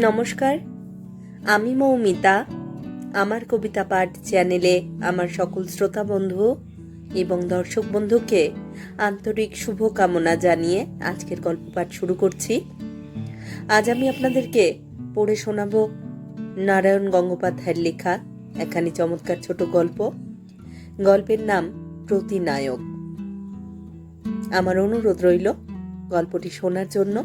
নমস্কার, আমি মৌমিতা। আমার কবিতা পাঠ চ্যানেলে আমার সকল শ্রোতা বন্ধু এবং দর্শক বন্ধুকে আন্তরিক শুভকামনা জানিয়ে আজকের গল্প পাঠ শুরু করছি। আজ আমি আপনাদেরকে পড়ে শোনাব নারায়ণ গঙ্গোপাধ্যায়ের লেখা একখানি চমৎকার ছোট গল্প। গল্পের নাম প্রতিনায়ক। আমার অনুরোধ রইল গল্পটি শোনার জন্য।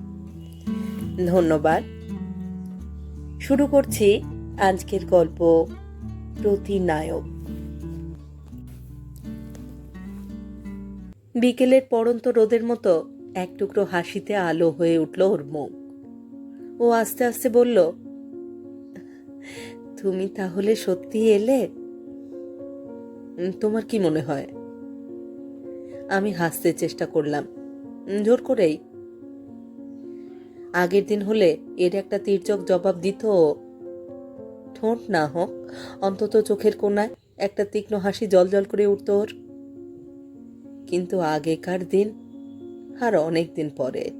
ধন্যবাদ। শুরু করছি আজকের গল্প প্রতিনায়ক। বিকেলের পড়ন্ত রোদের মতো এক টুকরো হাসিতে আলো হয়ে উঠল ওর মুখ। ও আস্তে আস্তে বলল, তুমি তাহলে সত্যি এলে? তোমার কি মনে হয়? আমি হাসতে চেষ্টা করলাম। জোর করেই আগের দিন হলে এর একটা তীর্যক জবাব দিত, ঠোঁট না হোক, অন্তত চোখের কোনায় একটা তীক্ষ্ণ হাসি জল করে উঠত ওর। কিন্তু আগেকার দিন আর অনেক দিন পরে,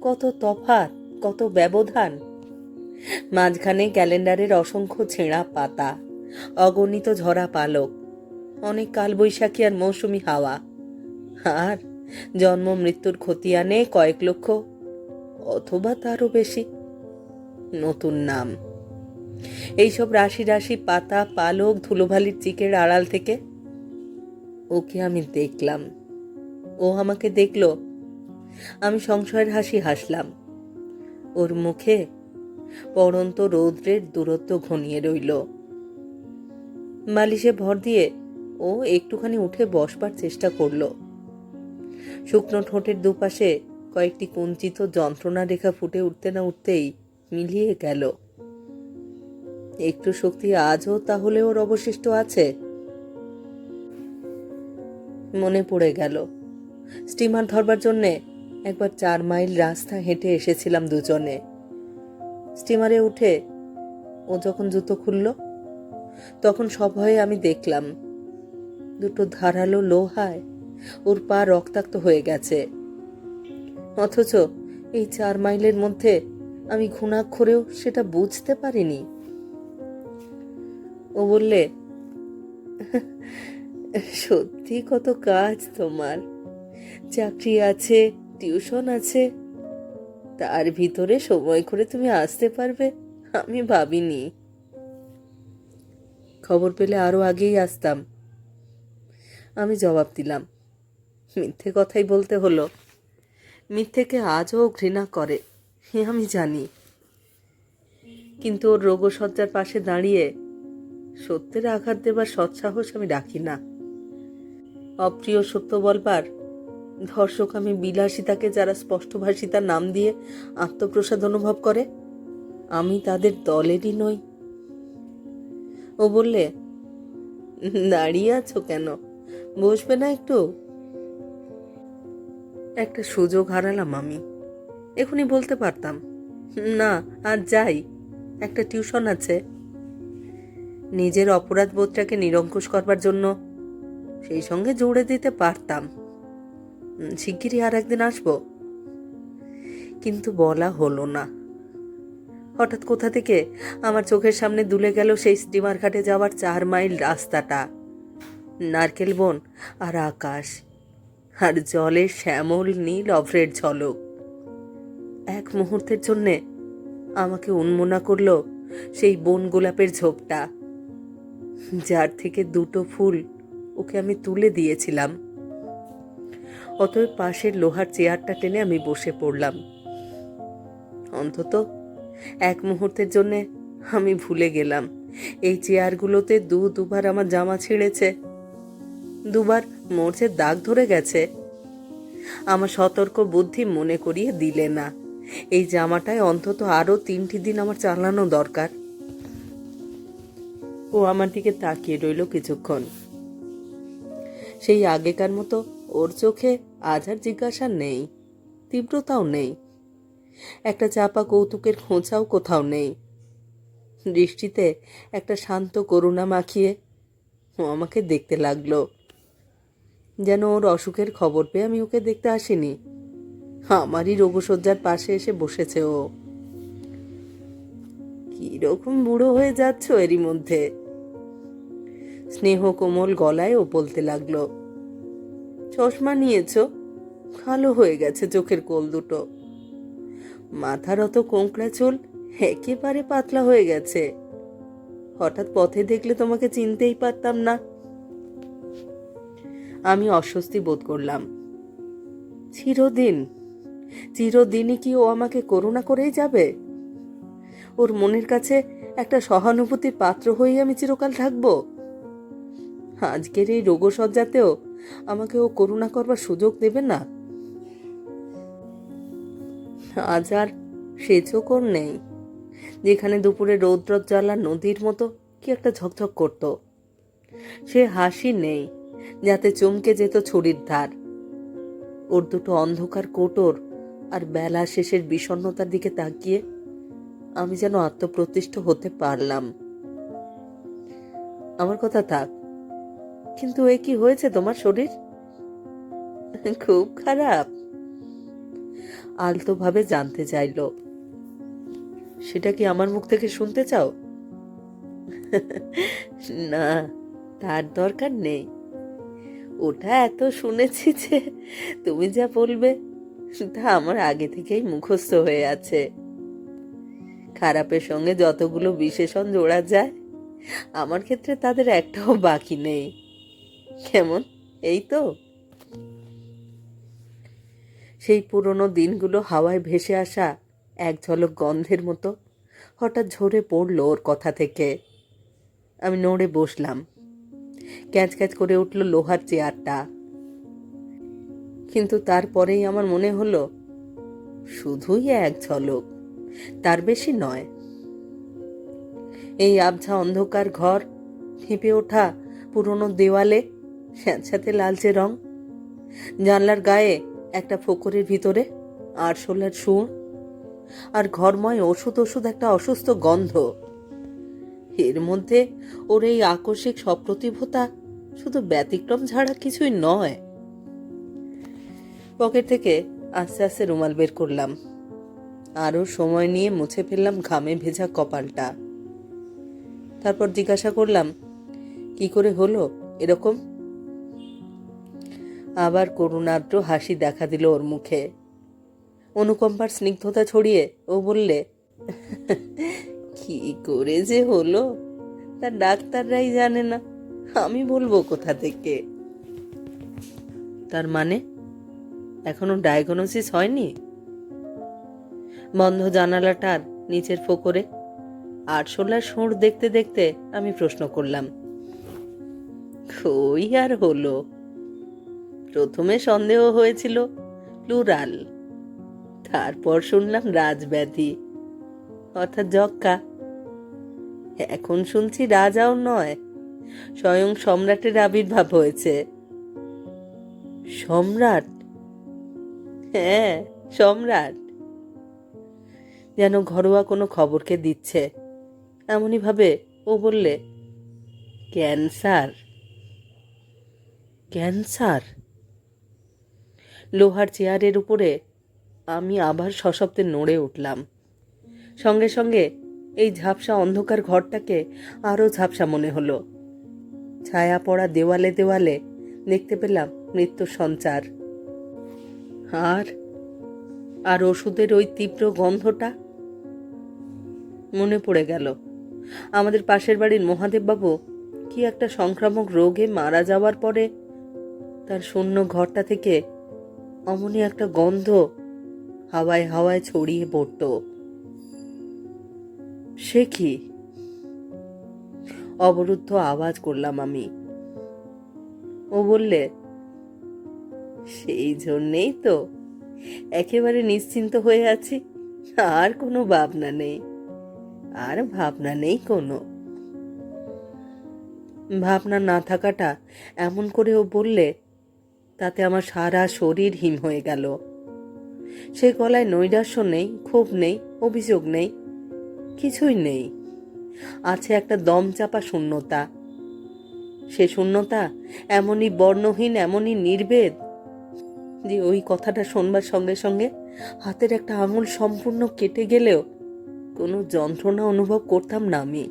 কত তফাৎ, কত ব্যবধান। মাঝখানে ক্যালেন্ডারের অসংখ্য ছেঁড়া পাতা, অগণিত ঝরা পালক, অনেক কালবৈশাখী আর মৌসুমি হাওয়া। আর জন্ম মৃত্যুর খতিয়ানে কয়েক লক্ষ অথবা তারও বেশি। নতুন নাম। এইসব রাশি রাশি পাতা, পালক ধুলোভালির চিকের আড়াল থেকে ওকে আমি দেখলাম। ও আমাকে দেখল। আমি সংশয়ের হাসি হাসলাম। ওর মুখে পড়ন্ত রৌদ্রের দূরত্ব ঘনিয়ে রইল। মালিশে ভর দিয়ে ও একটুখানি উঠে বসবার চেষ্টা করল। শুকনো ঠোঁটের দুপাশে কয়েকটি কুঞ্চিত যন্ত্রণা রেখা ফুটে উঠতে না উঠতেই মিলিয়ে গেল। একটু শক্তি আজও তাহলে ওর অবশিষ্ট আছে? মনে পড়ে গেল। স্টিমার ধরবার জন্যে একবার চার মাইল রাস্তা হেঁটে এসেছিলাম দুজনে। স্টিমারে উঠে ও যখন জুতো খুলল, তখন সভয়ে আমি দেখলাম, দুটো ধারালো লোহায় ওর পা রক্তাক্ত হয়ে গেছে। অথচ এই চার মাইলের মধ্যে আমি ঘুণাক্ষরেও সেটা বুঝতে পারিনি। ও বললে, সত্যি কত কাজ তোমার। চাকরি আছে, টিউশন আছে। তার ভিতরে সময় করে তুমি আসতে পারবে, আমি ভাবিনি। খবর পেলে আরও আগেই আসতাম। আমি জবাব দিলাম, মিথ্যে কথাই বলতে হলো। মিথ্যেকে আজও ঘৃণা করে, হে আমি জানি। কিন্তু ওর রোগশয্যার পাশে দাঁড়িয়ে সত্যের আঘাত দেবার সৎসাহস আমি রাখি না। অপ্রিয় সত্য বলবার ধর্ষক আমি বিলাসিতাকে যারা স্পষ্টভাষিতার নাম দিয়ে আত্মপ্রসাদ অনুভব করে, আমি তাদের দলেরই নই। ও বললে, দাঁড়িয়ে আছো কেন? বসবে না একটু? একটা সুযোগ হারালাম আমি। এখনই বলতে পারতাম, না, আর যাই, একটা টিউশন আছে। নিজের অপরাধ বোধটাকে নিরঙ্কুশ করবার জন্য সেই সঙ্গে জুড়ে দিতে পারতাম। শিগগিরই আর একদিন আসব। কিন্তু বলা হলো না। হঠাৎ কোথা থেকে আমার চোখের সামনে দুলে গেল সেই স্টিমার ঘাটে যাওয়ার চার মাইল রাস্তাটা। নারকেল বন আর আকাশ। আর জলে শ্যামল নীল অভ্রের ঝলক। এক মুহূর্তের জন্যে আমাকে উন্মনা করল সেই বন গোলাপের ঝোপটা। যার থেকে দুটো ফুল ওকে আমি তুলে দিয়েছিলাম। অতএব পাশের লোহার চেয়ারটা টেনে আমি বসে পড়লাম। অন্তত এক মুহূর্তের জন্যে আমি ভুলে গেলাম। এই চেয়ারগুলোতে দু দুবার আমার জামা ছিঁড়েছে। দুবার মোর্চের দাগ ধরে গেছে। আমার সতর্ক বুদ্ধি মনে করিয়ে দিলে না। এই জামাটায় অন্তত আরও তিনটি দিন আমার চালানো দরকার। ও আমার দিকে তাকিয়ে রইল কিছুক্ষণ। সেই আগেকার মতো ওর চোখে আজ আর জিজ্ঞাসা নেই, তীব্রতাও নেই। একটা চাপা কৌতুকের খোঁচাও কোথাও নেই। দৃষ্টিতে একটা শান্ত করুণা মাখিয়ে ও আমাকে দেখতে লাগল। যেন ওর অসুখের খবর পেয়ে আমি ওকে দেখতে আসিনি। আমারই রোগশয্যার পাশে এসে বসেছে ও। কীরকম বুড়ো হয়ে যাচ্ছ এরই মধ্যে। স্নেহ কোমল গলায় ও বলতে লাগল, চশমা নিয়েছ? কালো হয়ে গেছে চোখের কোল দুটো। মাথার অত কোঁকড়া চুল একেবারে পাতলা হয়ে গেছে। হঠাৎ পথে দেখলে তোমাকে চিনতেই পারতাম না। আমি অস্বস্তি বোধ করলাম। চিরদিন, চিরদিনই কি ও আমাকে করুণা করেই যাবে? ওর মনের কাছে একটা সহানুভূতির পাত্র হয়ে আমি চিরকাল থাকব। আজকের এই রোগসজ্জাতেও আমাকে ও করুণা করবার সুযোগ দেবে না। আজ আর সে চোখর নেই, যেখানে দুপুরে রৌদ্রজ্বালা নদীর মতো কি একটা ঝকঝক করত। সে হাসি নেই যাতে চমকে যেত ছুরির ধার। ওর দুটো অন্ধকার কোটর আর বেলা শেষের বিষণ্ণতার দিকে তাকিয়ে আমি যেন আত্মপ্রতিষ্ঠ হতে পারলাম। আমার কথা থাক, কিন্তু এ কি হয়েছে তোমার শরীর? খুব খারাপ। আলতোভাবে জানতে চাইল, সেটা কি আমার মুখ থেকে শুনতে চাও? না, তার দরকার নেই। ওটা এত শুনেছি যে তুমি যা বলবে তা আমার আগে থেকেই মুখস্থ হয়ে আছে। খারাপের সঙ্গে যতগুলো বিশেষণ জোড়া যায়, আমার ক্ষেত্রে তাদের একটাও বাকি নেই। কেমন? এই তো। সেই পুরনো দিনগুলো হাওয়ায় ভেসে আসা এক ঝলক গন্ধের মতো হঠাৎ ঝরে পড়ল ওর কথা থেকে। আমি নড়ে বসলাম। ক্যাচ ক্যাঁচ করে উঠল লোহার চেয়ারটা। কিন্তু তারপরেই আমার মনে হলো, শুধুই এক ঝলক, তার বেশি নয়। এই আবঝা অন্ধকার ঘর, হেঁপে ওঠা পুরনো দেওয়ালে স্যাঁতস্যাঁতে লালচে রং, জানলার গায়ে একটা ফোকরের ভিতরে আরশোলার সুর, আর ঘরময় ওষুধ ওষুধ একটা অসুস্থ গন্ধ। এর মধ্যে ওর এই আকস্মিক সপ্রতিভতা শুধু ব্যতিক্রম ছাড়া কিছুই নয়। পকেট থেকে আস্তে আস্তে রুমাল বের করলাম। আরও সময় নিয়ে মুছে ফেললাম ঘামে ভেজা কপালটা। তারপর জিজ্ঞাসা করলাম, কি করে হলো এরকম? আবার করুণাদ্র হাসি দেখা দিল ওর মুখে। অনুকম্পার স্নিগ্ধতা ছড়িয়ে ও বললে কি করে যে হলো? তা ডাক্তাররাই জানে না। আমি বলব কোথা থেকে? তার মানে এখনও ডায়াগনোসিস হয়নি? বন্ধ জানালাটার নিচের ফোকরে আটশোলার সুর দেখতে দেখতে আমি প্রশ্ন করলাম ওই আর হলো? প্রথমে সন্দেহ হয়েছিল প্লুরাল, তারপর শুনলাম রাজব্যাধি, অর্থাৎ যক্কা এখন শুনছি রাজাও নয়। স্বয়ং সম্রাটের আবির্ভাব হয়েছে। সম্রাট? হ্যাঁ সম্রাট। যেন ঘরোয়া কোনো খবরকে দিচ্ছে। এমনই ভাবে ও বললে, ক্যান্সার? ক্যান্সার? লোহার চেয়ারের উপরে আমি আবার সশব্দে নড়ে উঠলাম। সঙ্গে সঙ্গে এই ঝাপসা অন্ধকার ঘরটাকে আরও ঝাপসা মনে হলো। ছায়া পড়া দেওয়ালে দেওয়ালে দেখতে পেলাম মৃত্যুর সঞ্চার। আর আর ওষুধের ওই তীব্র গন্ধটা? মনে পড়ে গেল। আমাদের পাশের বাড়ির মহাদেববাবু কি একটা সংক্রামক রোগে মারা যাওয়ার পরে তার শূন্য ঘরটা থেকে অমনি একটা গন্ধ হাওয়ায় হাওয়ায় ছড়িয়ে পড়ত। সে কি? অবরুদ্ধ আওয়াজ করলাম আমি। ও বললে, সেই জন্যেই তো একেবারে নিশ্চিন্ত হয়ে আছি, আর কোনো ভাবনা নেই, আর ভাবনা নেই কোনো। ভাবনা না থাকাটা এমন করে ও বললে, তাতে আমার সারা শরীর হিম হয়ে গেল। সে গলায় নৈরাশ্য নেই, ক্ষোভ নেই, অভিযোগ নেই কিছুই নেই। আছে একটা দম চাপা শূন্যতা। সে শূন্যতা এমনই বর্ণহীন, এমনই নির্বেদ যে ওই কথাটা শোনবার সঙ্গে সঙ্গে হাতের একটা আঙুল সম্পূর্ণ কেটে গেলেও কোনো যন্ত্রণা অনুভব করতাম না আমি।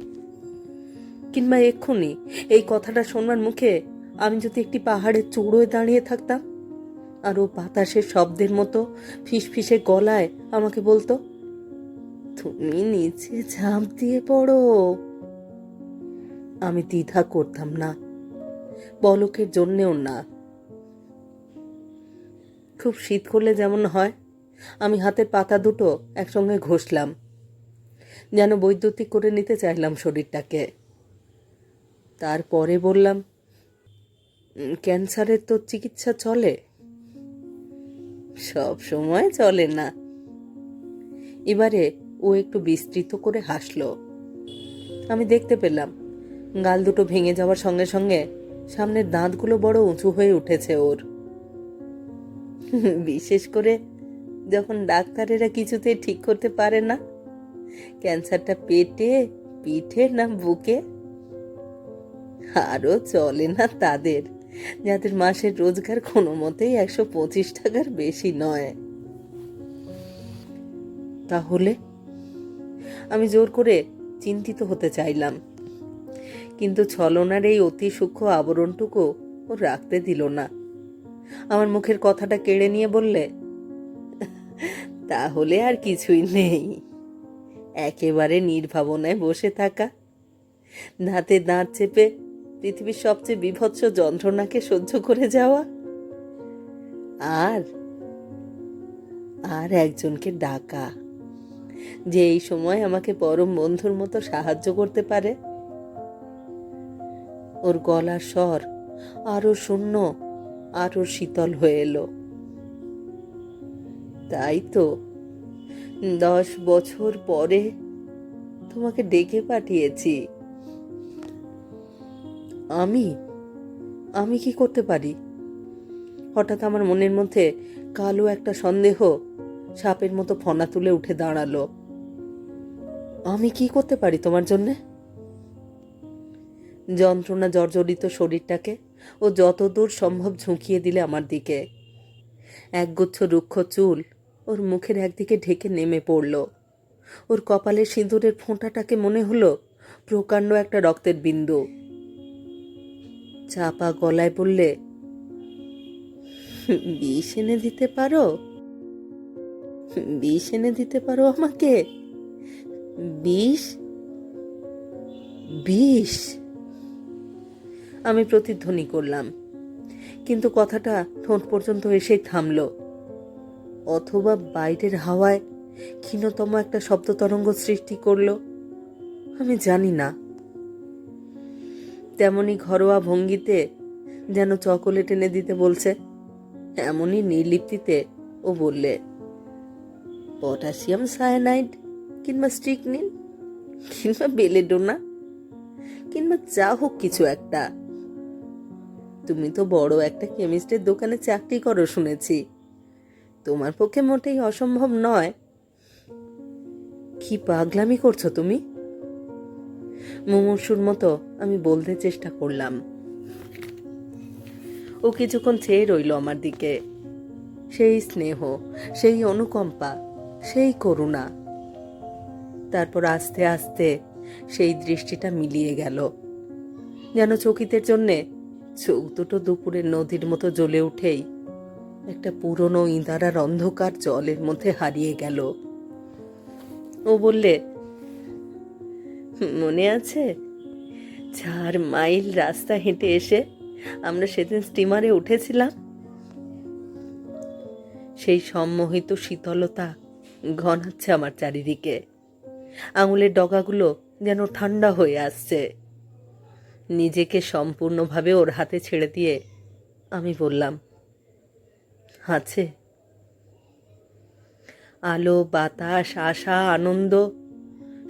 কিংবা এক্ষুনি এই কথাটা শোনবার মুখে আমি যদি একটি পাহাড়ের চূড়োয় দাঁড়িয়ে থাকতাম, আর ও বাতাসের শব্দের মতো ফিসফিসে গলায় আমাকে বলতো তুমি নিচে ঝাঁপ দিয়ে পড়ো। আমি দ্বিধা করতাম না। পলকের জন্যেও না। খুব শীত করলে যেমন হয়, আমি হাতের পাতা দুটো একসঙ্গে ঘষলাম। যেন বৈদ্যুতিক করে নিতে চাইলাম শরীরটাকে। তারপরে বললাম ক্যান্সারের তো চিকিৎসা চলে। সব সময় চলে না। এবারে ও একটু বিস্তৃত করে হাসলো। আমি দেখতে পেলাম, গাল দুটো ভেঙে যাওয়ার সঙ্গে সঙ্গে সামনের দাঁতগুলো বড় উঁচু হয়ে উঠেছে ওর। বিশেষ করে যখন ডাক্তারেরা কিছুতেই ঠিক করতে পারে না, ক্যান্সারটা পেটে, পিঠে না বুকে? আরও চলে না তাদের, যাদের মাসের রোজগার কোনো মতেই একশো পঁচিশ টাকার বেশি নয়। তাহলে আমি জোর করে চিন্তিত হতে চাইলাম। কিন্তু ছলনার এই অতি সূক্ষ্ম আবরণটুকু ও রাখতে দিল না। আমার মুখের কথাটা কেড়ে নিয়ে বললে, তাহলে আর কিছুই নেই। একেবারে নির্ভাবনায় বসে থাকা। দাঁতে দাঁত চেপে পৃথিবীর সবচেয়ে বিভৎস যন্ত্রণাকে সহ্য করে যাওয়া। আর আর একজনকে ডাকা। যে এই সময় আমাকে পরম বন্ধুর মতো সাহায্য করতে পারে। ওর গলার স্বর আরও শূন্য, আরও শীতল হয়ে এলো। তাই তো দশ বছর পরে তোমাকে ডেকে পাঠিয়েছি। আমি আমি কি করতে পারি? হঠাৎ আমার মনের মধ্যে কালো একটা সন্দেহ সাপের মতো ফনা তুলে উঠে দাঁড়াল। আমি কি করতে পারি তোমার জন্যে? যন্ত্রণা জর্জরিত শরীরটাকে ও যতদূর সম্ভব ঝুঁকিয়ে দিলে আমার দিকে। একগুচ্ছ রুক্ষ চুল ওর মুখের একদিকে ঢেকে নেমে পড়ল। ওর কপালে সিঁদুরের ফোঁটাটাকে মনে হলো প্রকাণ্ড একটা রক্তের বিন্দু। চাপা গলায় বললে, বিষ এনে দিতে পারো? বিষ এনে দিতে পারো আমাকে? বিষ? বিষ? আমি প্রতিধ্বনি করলাম। কিন্তু কথাটা ঠোঁট পর্যন্ত এসেই থামলো। অথবা বাইরের হাওয়ায় ক্ষীণতম একটা শব্দ তরঙ্গ সৃষ্টি করল। আমি জানি না। তেমনি ঘরোয়া ভঙ্গিতে যেন চকোলেট এনে দিতে বলছে, এমনই নির্লিপ্তিতে ও বললে, পটাশিয়াম সায়ানাইড কিংবা স্টিক স্ট্রিকনিন কিংবা বেলে ডোনা, কিংবা যা হোক কিছু একটা। তুমি তো বড় একটা কেমিস্টের দোকানে চাকরি করো শুনেছি। তোমার পক্ষে মোটেই অসম্ভব নয়। কি পাগলামি করছ তুমি? মুমূর্ষুর মতো আমি বলতে চেষ্টা করলাম। ও কিছুক্ষণ চেয়ে রইল আমার দিকে। সেই স্নেহ, সেই অনুকম্পা, সেই করুণা। তারপর আস্তে আস্তে সেই দৃষ্টিটা মিলিয়ে গেল। যেন চকিতের জন্যে চোখ দুটো দুপুরের নদীর মতো জ্বলে উঠেই একটা পুরনো ইঁদারার অন্ধকার জলের মধ্যে হারিয়ে গেল। ও বললে, মনে আছে? চার মাইল রাস্তা হেঁটে এসে আমরা সেদিন স্টিমারে উঠেছিলাম? সেই সম্মোহিত শীতলতা ঘনাচ্ছে আমার চারিদিকে। আঙুলের ডগাগুলো যেন ঠান্ডা হয়ে আসছে। নিজেকে সম্পূর্ণভাবে ওর হাতে ছেড়ে দিয়ে আমি বললাম, আছে। আলো, বাতাস, আশা, আনন্দ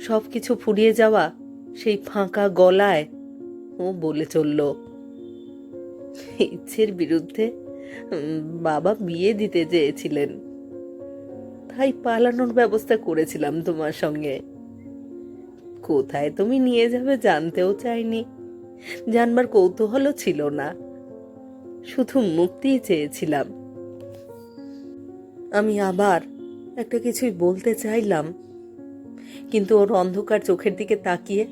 সব কিছু ফুরিয়ে যাওয়া সেই ফাঁকা গলায় ও বলে চলল, ইচ্ছের বিরুদ্ধে বাবা বিয়ে দিতে চেয়েছিলেন। তাই পালানোর ব্যবস্থা করেছিলাম তোমার সঙ্গে। কোথায় তুমি নিয়ে যাবে জানতেও চাইনি। জানবার কৌতূহলও ছিল না। শুধু মুক্তিই চেয়েছিলাম। আমি আবার একটা কিছুই বলতে চাইলাম, কিন্তু ওর অন্ধকার চোখের দিকে তাকিয়ে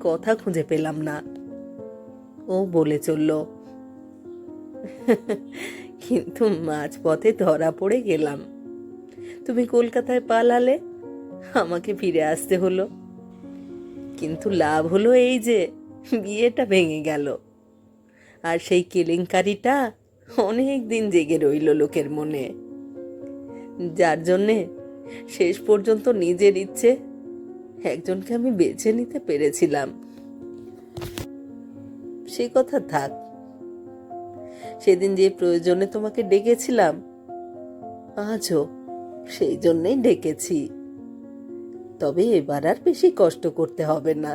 কথা খুঁজে পেলাম না। ও বলে চলল, কিন্তু মাঝপথে ধরা পড়ে গেলাম। তুমি কলকাতায় পালালে আমাকে ফিরে আসতে হলো। কিন্তু লাভ হলো এই যে, বিয়েটা ভেঙে গেল। আর সেই কেলেঙ্কারিটা অনেক দিন জেগে রইল লোকের মনে। যার জন্যে শেষ পর্যন্ত নিজের ইচ্ছে একজনকে আমি বেছে নিতে পেরেছিলাম। সে কথা থাক। সেদিন যে প্রয়োজনে তোমাকে ডেকেছিলাম, আজও সেই জন্যেই ডেকেছি। তবে এবার আর বেশি কষ্ট করতে হবে না।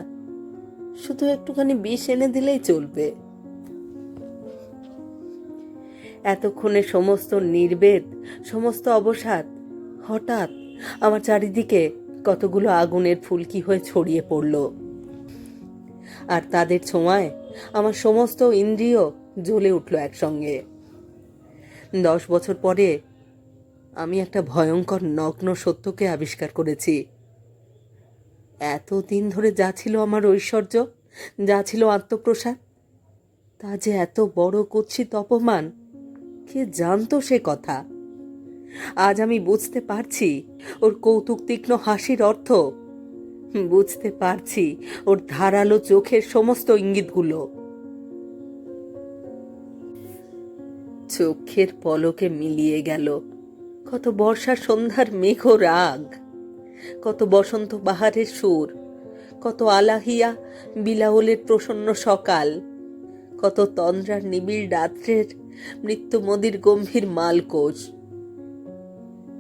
শুধু একটুখানি বিষ এনে দিলেই চলবে। এতক্ষণে সমস্ত নির্বেদ, সমস্ত অবসাদ, হঠাৎ আমার চারিদিকে কতগুলো আগুনের ফুলকি হয়ে ছড়িয়ে পড়ল। আর তাদের ছোঁয়ায় আমার সমস্ত ইন্দ্রিয় জ্বলে উঠল একসঙ্গে। দশ বছর পরে আমি একটা ভয়ঙ্কর নগ্ন সত্যকে আবিষ্কার করেছি। এতদিন ধরে যা ছিল আমার ঐশ্বর্য, যা ছিল আত্মপ্রসাদ, তা যে এত বড় কুৎসিত অপমান, কে জানতো সে কথা? আজ আমি বুঝতে পারছি ওর কৌতুক তীক্ষ্ণ হাসির অর্থ। বুঝতে পারছি ওর ধারালো চোখের সমস্ত ইঙ্গিতগুলো। চোখের পলকে মিলিয়ে গেল কত বর্ষা সন্ধ্যার মেঘ রাগ। কত বসন্ত বাহারের সুর, কত আলাহিয়া বিলাওলের প্রসন্ন সকাল, কত তন্দ্রার নিবিড় রাত্রের মৃত্যুমদির গম্ভীর মালকোষ।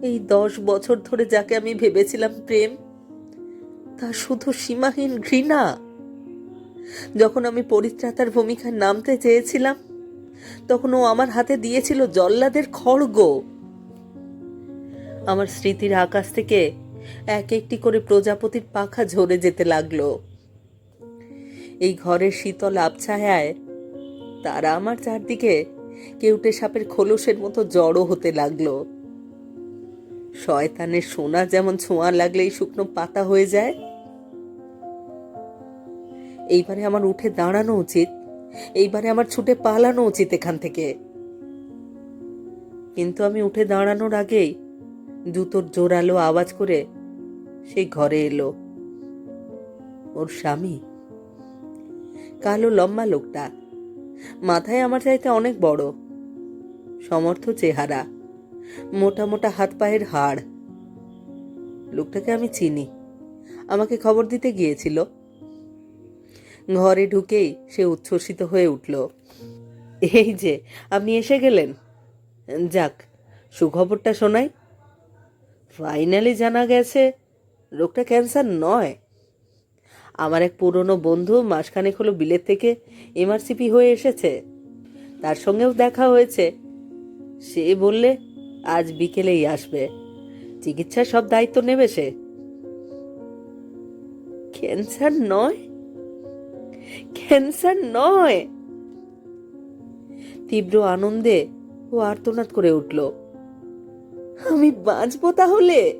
এই দশ বছর ধরে যাকে আমি ভেবেছিলাম প্রেম, তা শুধু সীমাহীন ঘৃণা। যখন আমি পরিত্রাতার ভূমিকায় নামতে চেয়েছিলাম, তখন ও আমার হাতে দিয়েছিল জল্লাদের খড়গ। আমার স্মৃতির আকাশ থেকে এক একটি করে প্রজাপতির পাখা ঝরে যেতে লাগল। এই ঘরের শীতল আবছায়ায় তারা আমার চারদিকে কেউটে সাপের খোলসের মতো জড়ো হতে লাগল। শয়তানের সোনা যেমন ছোঁয়া লাগলেই শুকনো পাতা হয়ে যায়। এইবারে আমার উঠে দাঁড়ানো উচিত, এইবারে আমার ছুটে পালানো উচিত এখান থেকে। কিন্তু আমি উঠে দাঁড়ানোর আগেই জুতোর জোরালো আওয়াজ করে সেই ঘরে এলো। ওর স্বামী। কালো, লম্বা লোকটা। মাথায় আমার চাইতে অনেক বড়। সমর্থ চেহারা। মোটা মোটা হাত পায়ের হাড়। লোকটাকে আমি চিনি। আমাকে খবর দিতে গিয়েছিল। ঘরে ঢুকেই সে উচ্ছ্বসিত হয়ে উঠল। এই যে, আপনি এসে গেলেন। যাক, সুখবরটা শোনাই। ফাইনালি জানা গেছে রোগটা ক্যান্সার নয়। আমার এক পুরনো বন্ধু মাসখানেক হলো বিলেত থেকে এমআরসিপি হয়ে এসেছে। তার সঙ্গেও দেখা হয়েছে। সে বললে, আজ বিকেলেই আসবে। চিকিৎসার সব দায়িত্ব নেবে সে। ক্যান্সার নয়? ক্যান্সার নয়? তীব্র আনন্দে ও আর্তনাদ করে উঠল। আমি বাঁচবো তাহলে?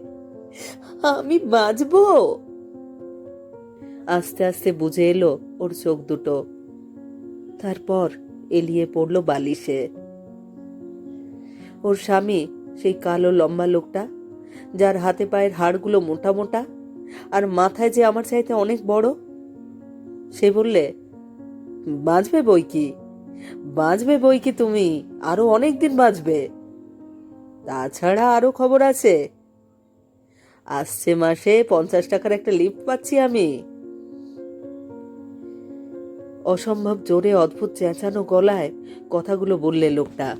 আমি বাঁচবো। আস্তে আস্তে বুঝে এলো ওর চোখ দুটো। তারপর এলিয়ে পড়ল বালিশে। ওর স্বামী, সেই কালো লম্বা লোকটা, যার হাতে পায়ের হাড়গুলো মোটা মোটা, আর মাথায় যে আমার চাইতে অনেক বড়, সে বললে, বাঁচবে বই কি? বাঁচবে বই কি তুমি? আরও অনেক দিন বাঁচবে। তাছাড়া আরও খবর আছে। আসছে মাসে পঞ্চাশ টাকার একটা লিফট পাচ্ছি আমি। অসম্ভব জোরে অদ্ভুত চেঁচানো গলায় কথাগুলো বললে লোকটা।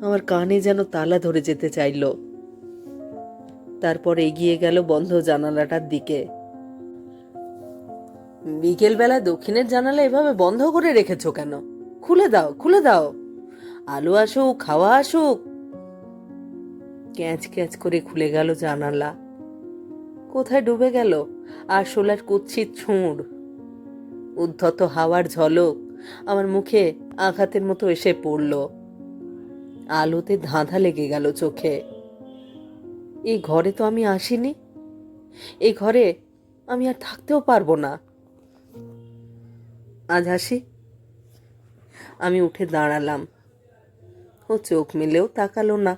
আমার কানে যেন তালা ধরে যেতে চাইল। তারপর এগিয়ে গেল বন্ধ জানালাটার দিকে। বিকেলবেলা দক্ষিণের জানালা এভাবে বন্ধ করে রেখেছো কেন? খুলে দাও খুলে দাও। আলো আসুক, খাওয়া আসুক। ক্যাঁচ ক্যাঁচ করে খুলে গেল জানালা। কোথায় ডুবে গেল? আর সোলার কুচ্ছিত ছুঁড় উদ্ধত হাওয়ার ঝলক আমার মুখে আঘাতের মতো এসে পড়ল। আলোতে ধাঁধা লেগে গেল চোখে। এই ঘরে তো আমি আসিনি। এই ঘরে আমি আর থাকতেও পারব না। আজ আসি। আমি উঠে দাঁড়ালাম। ও চোখ মেলেও তাকালো না।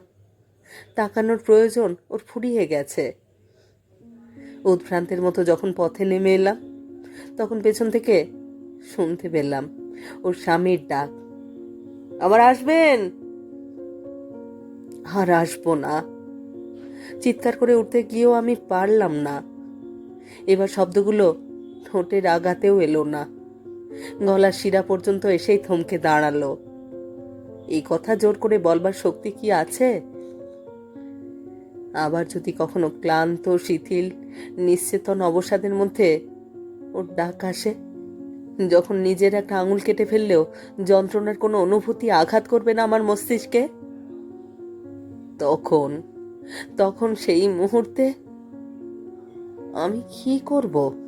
তাকানোর প্রয়োজন ওর ফুরিয়ে গেছে। উদ্ভ্রান্তের মতো যখন পথে নেমে এলাম, তখন পেছন থেকে শুনতে পেলাম ওর স্বামীর ডাক। আবার আসবেন? আর আসব না। চিৎকার করে উঠতে গিয়েও আমি পারলাম না। এবার শব্দগুলো ঠোঁটের আঘাতেও এলো না। গলার শিরা পর্যন্ত এসেই থমকে দাঁড়াল। এই কথা জোর করে বলবার শক্তি কি আছে? আবার যদি কখনো ক্লান্ত, শিথিল, নিশ্চেতন অবসাদের মধ্যে ওর ডাক আসে। যখন নিজের একটা আঙুল কেটে ফেললেও যন্ত্রণার কোনো অনুভূতি আঘাত করবে না আমার মস্তিষ্কে? তখন তখন সেই মুহূর্তে আমি কি করব?